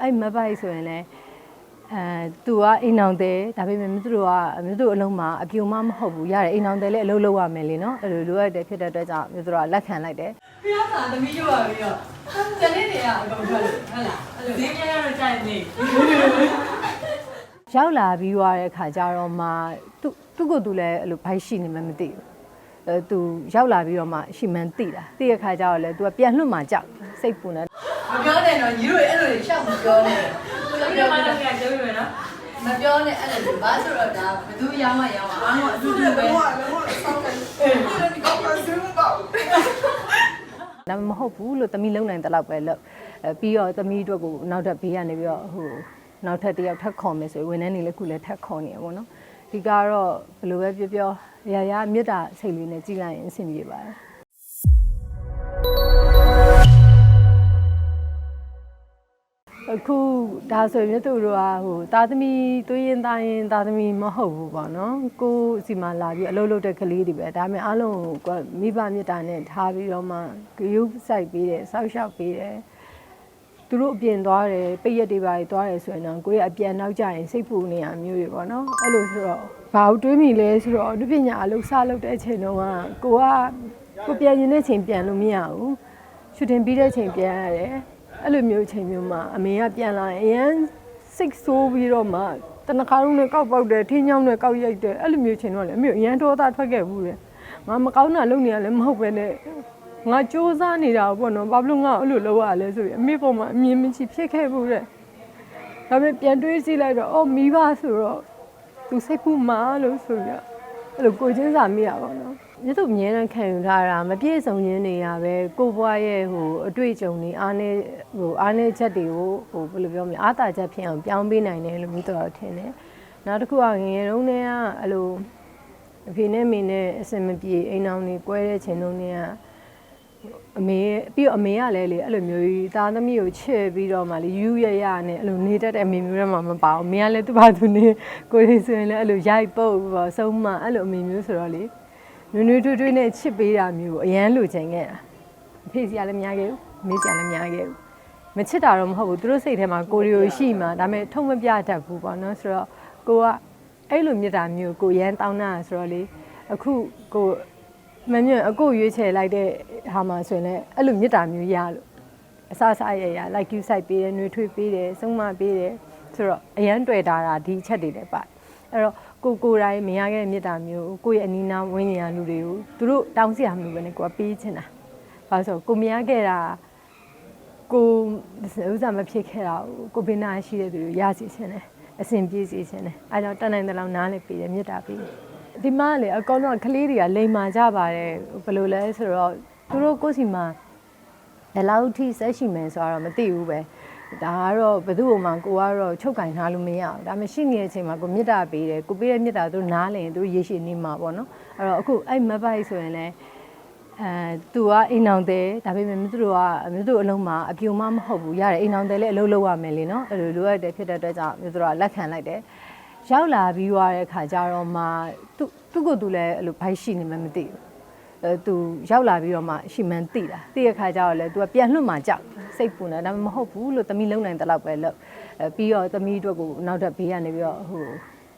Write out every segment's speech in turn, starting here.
အဲ့မပိုက်ဆိုရင်လည်းအဲသူကအိမ်အောင်တယ်ဒါပေမဲ့မြို့တို့ကမြို့တို့အလုံးမှာအပြူမမဟုတ်ဘူးရတယ်အိမ်အောင်တယ်လည်းအလုပ်လုပ်ရမယ်လေနော်အဲ့လိုလိုအပ်တယ်ဖြစ်တဲ့အတွက်ကြောင့်မြို့တို့ကလက်ခံလိုက်တယ်ပြရတာသမီးရွာပြီးတော့ကျန်တဲ့နေရာအကုန်ထွက်လို့ဟုတ်လားအဲ့လိုဈေးပြရတော့ကြိုက်နေရောက်လာပြီးသွားတဲ့ခါကျတော့မှသူသူ့ကိုယ်သူလည်းအဲ့လိုဘိုက်ရှိနေမှမသိဘူးအဲသူရောက်လာပြီးတော့မှရှိမှန်းသိတာသိတဲ့ခါကျတော့လေသူကပြန်လွတ်မှကြောက်စိတ်ပူနေ မပြောနဲ့တော့ညီတို့အဲ့လိုရှောက်မပြောနဲ့မပြောနဲ့တော့ပြန်ပြောပြမယ်နော်မပြောနဲ့အဲ့လိုဘာဆိုတော့ဒါဘသူရောင်းမရောင်းအားလုံးအတူတူပဲဒါမှမဟုတ်ဘူးလို့သမီးလုံနိုင်တဲ့လောက်ပဲလို့အဲပြီးတော့သမီးအတွက်ကိုနောက်ထပ်ဘေးကနေပြီးတော့ဟိုနောက်ထပ်တစ်ယောက်ထပ်ခေါ်မယ်ဆိုရင်ဝန်ထမ်းတွေလည်းခုလည်းထပ်ခေါ်နေရပါတော့ဒီကတော့ဘယ်လိုပဲပြောပြောရာရာမြတ်တာစိတ်လေးနဲ့ကြည်လိုက်ရင်အဆင်ပြေပါတယ် အခုဒါဆိုရင်မြတ်သူတို့ကဟိုတာသမီသွေးရင်သားရင်တာသမီမဟုတ်ဘူးပေါ့နော်ကိုယ်စီမှာလာပြီးအလုပ်လုပ်တဲ့ကလေးတွေပဲဒါပေမဲ့အားလုံးကိုမိဘမြတ်တာနဲ့ထားပြီးတော့မှဂရုစိုက်ပေးတယ်စောက်ရှောက်ပေးတယ်သူတို့အပြင်သွားတယ်ပိတ်ရက်တွေပါသွားတယ်ဆိုရင်တော့ကိုယ်ကအပြန်နောက်ကျရင်စိတ်ပူနေရမျိုးတွေပေါ့နော်အဲ့လိုဆိုတော့ဘာလို့တွေးမိလဲဆိုတော့ဒီပညာအလုပ်စလုပ်တဲ့အချိန်တုန်းကကိုကကိုပြန်ရင်တဲ့ချိန်ပြန်လို့မရဘူးရှူတင်ပြီးတဲ့ချိန်ပြန်ရတယ် အဲ့လိုမျိုးချိန်မျိုးမှာအမေကပြန်လာရင်အရန်စိတ်ဆိုးပြီးတော့မှတနခါရုံးနဲ့ကောက်ပေါက်တယ်ထင်းချောင်းနဲ့ကောက်ရိုက်တယ်အဲ့လိုမျိုးချိန်တော့လေအမေအရန်ဒေါသထွက်ခဲ့ဘူးတယ်ငါမကောင်းတာလုပ်နေရလည်းမဟုတ်ပဲနဲ့ငါစူးစမ်းနေတာပေါ့နော်ဘာလို့ငါအဲ့လိုလုပ်ရလဲဆိုပြီးအမေပေါ်မှာအမြင်မချဖြစ်ခဲ့ဘူးတဲ့ဒါပေမဲ့ပြန်တွေးကြည့်လိုက်တော့အော်မိဘဆိုတော့သူစိတ်ကူးမာလို့ဆိုပြီးတော့ အဲ့လိုကိုချင်းစာမိရပါတော့မြတ်သူအမြဲတမ်းခံယူထားတာမပြည့်စုံခြင်းတွေရပဲကိုဘွားရဲ့ဟိုအတွေ့အကြုံတွေအားနေဟိုအားနေချက်တွေကိုဟိုဘယ်လိုပြောမလဲအားသာချက်ဖြစ်အောင်ပြောင်းပေးနိုင်တယ်လို့မျိုးတော့ထင်တယ်နောက်တစ်ခုကငယ်ငယ်တုန်းကအဲ့လိုအဖေနဲ့မေနဲ့အစင်မပြေအိမ်အောင်တွေကွဲတဲ့ချိန်တုန်းက အမေပြီးတော့အမေကလည်းလေအဲ့လိုမျိုးကြီးသားသမီးကိုချစ်ပြီးတော့မှလေယူရရနဲ့အဲ့လိုနေတတ်တဲ့အမေမျိုးတွေမှမပါဘူးအမေကလည်းသူ့ဘာသူနေကိုယ်လေးဆိုရင်လည်းအဲ့လိုရိုက်ပုတ်ပြီးတော့ဆုံးမအဲ့လိုအမေမျိုးဆိုတော့လေနွေနွေထွေးထွေးနဲ့ချစ်ပေးတာမျိုးကိုအရန်လိုချင်ခဲ့တာအဖေစီကလည်းမရခဲ့ဘူးအမေစီကလည်းမရခဲ့ဘူးမချစ်တာတော့မဟုတ်ဘူးသူတို့စိတ်ထဲမှာကိုရီယိုရှိမှဒါပေမဲ့ထုံမပြတတ်ဘူးပေါ့နော်ဆိုတော့ကိုကအဲ့လိုမြတ်တာမျိုးကိုရန်တောင်းတာဆိုတော့လေအခုကိုမမြင်အကိုရွေးချယ်လိုက်တဲ့ ဟာမှာဆိုရင်လည်းအဲ့လိုမြစ်တာမျိုးရလို့အစအစရရ like you site ပေးတယ်နှွေထွေးပေးတယ်စုံမပေးတယ်ဆိုတော့အရန်တွေ့တာတာဒီအချက်တွေလည်းပါအဲ့တော့ကိုကိုယ်တိုင်းမရခဲ့တဲ့မြစ်တာမျိုးကိုယ့်ရဲ့အနီးနားဝင်းနေရလူတွေကိုသူတို့တောင်းစရာမလိုပဲနဲ့ကိုကပေးချင်တာဘာလို့ဆိုကိုမရခဲ့တာကိုဥစ္စာမဖြစ်ခဲ့တာကိုဘင်းနာရှိတဲ့သူတွေရစီချင်တယ်အဆင်ပြေစီချင်တယ်အဲကြောင့်တန်နိုင်တဲ့လောက်နားလည်းပေးတယ်မြစ်တာပေးတယ်ဒီမှာလေအကောင်တော့ကလေးတွေကလိန်မာကြပါတယ်ဘယ်လိုလဲဆိုတော့ သူတို့ကိုယ့်စီမှာဘယ်လောက်ထိဆက်ရှိမယ်ဆိုတော့မသိဘူးပဲဒါကတော့ဘယ်သူ့မှကိုကတော့ချုပ်ကင်ထားလို့မရဘူးဒါမှရှိနေတဲ့အချိန်မှာကိုမေတ္တာပေးတယ်ကိုပေးတဲ့မေတ္တာသူနားလည်ရင်သူရေရှည်နေမှာပေါ့နော်အဲ့တော့အခုအဲ့မပိုက်ဆိုရင်လည်းအဲသူကအိမ်အောင်တယ်ဒါပေမဲ့မြို့တို့ကမြို့တို့အလုံးမှာအပြူမမဟုတ်ဘူးရတယ်အိမ်အောင်တယ်လည်းအလုပ်လုပ်ရမယ်လေနော်အဲ့လိုလိုအပ်တယ်ဖြစ်တဲ့အတွက်ကြောင့်မြို့တို့ကလက်ခံလိုက်တယ်ရောက်လာပြီးသွားတဲ့ခါကျတော့မှသူသူ့ကိုယ်သူလည်းအဲ့လိုဘိုက်ရှိနေမှမသိဘူးအဲ သူရောက်လာပြီးတော့မှရှိမှန်းသိတာသိတဲ့ခါကျတော့လေသူကပြန်လွတ်မှကြောက်စိတ်ပူနေဒါပေမဲ့မဟုတ်ဘူးလို့သမီးလုံနိုင်တဲ့လောက်ပဲလို့အဲပြီးတော့သမီးအတွက်ကိုနောက်ထပ်ဘေးကနေပြီးတော့ဟို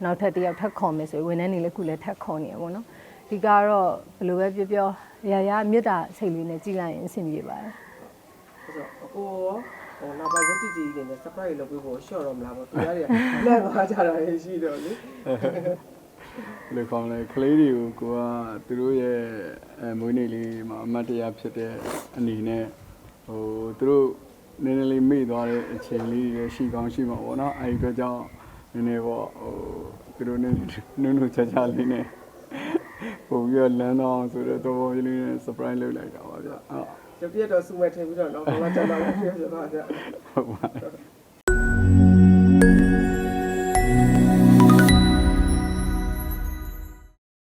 နောက်ထပ်တစ်ယောက်ထပ်ခေါ်မယ်ဆိုရင်ဝန်ထမ်းတွေလည်းခုလည်းထပ်ခေါ်နေရပါတော့ဒီကတော့ဘယ်လိုပဲပြောပြောရာရာမြတ်တာစိတ်လေးနဲ့ကြည်လိုက်ရင်အဆင်ပြေပါတယ်ဆိုတော့အကိုရောဟိုနောက်ပိုင်းရုပ်တည်ကြည်တွေနဲ့ surprise လုပ်ပေးဖို့ရှော့တော့မလားပေါ့သူများတွေကလက်သွားကြတာရှိတော့လေ လေခေါင်းလေကလေးတွေကိုကိုကသူတို့ရဲ့အဲမွေးနေ့လေးမှာအမတ်တရားဖြစ်တဲ့အနေနဲ့ဟိုသူတို့နည်းနည်းလေးမေ့သွားတဲ့အချိန်လေးတွေရှိကောင်းရှိမှာပေါ့နော်အဲဒီအတွက်ကြောင့်နည်းနည်းပေါ့ဟိုသူတို့နည်းနုနုချာချာလေးနဲ့ပို့ပြီးတော့လမ်းတော့ဆိုတော့တော်တော်လေးနဲ့ surprise လုပ်လိုက်တာပါဗျဟုတ်ကျပြတ်တော့စူမဲ့ထင်ပြီးတော့တော့ဘာမှကြောက်တော့ဖြစ်ဖြစ်ပါဗျဟုတ်ပါတယ်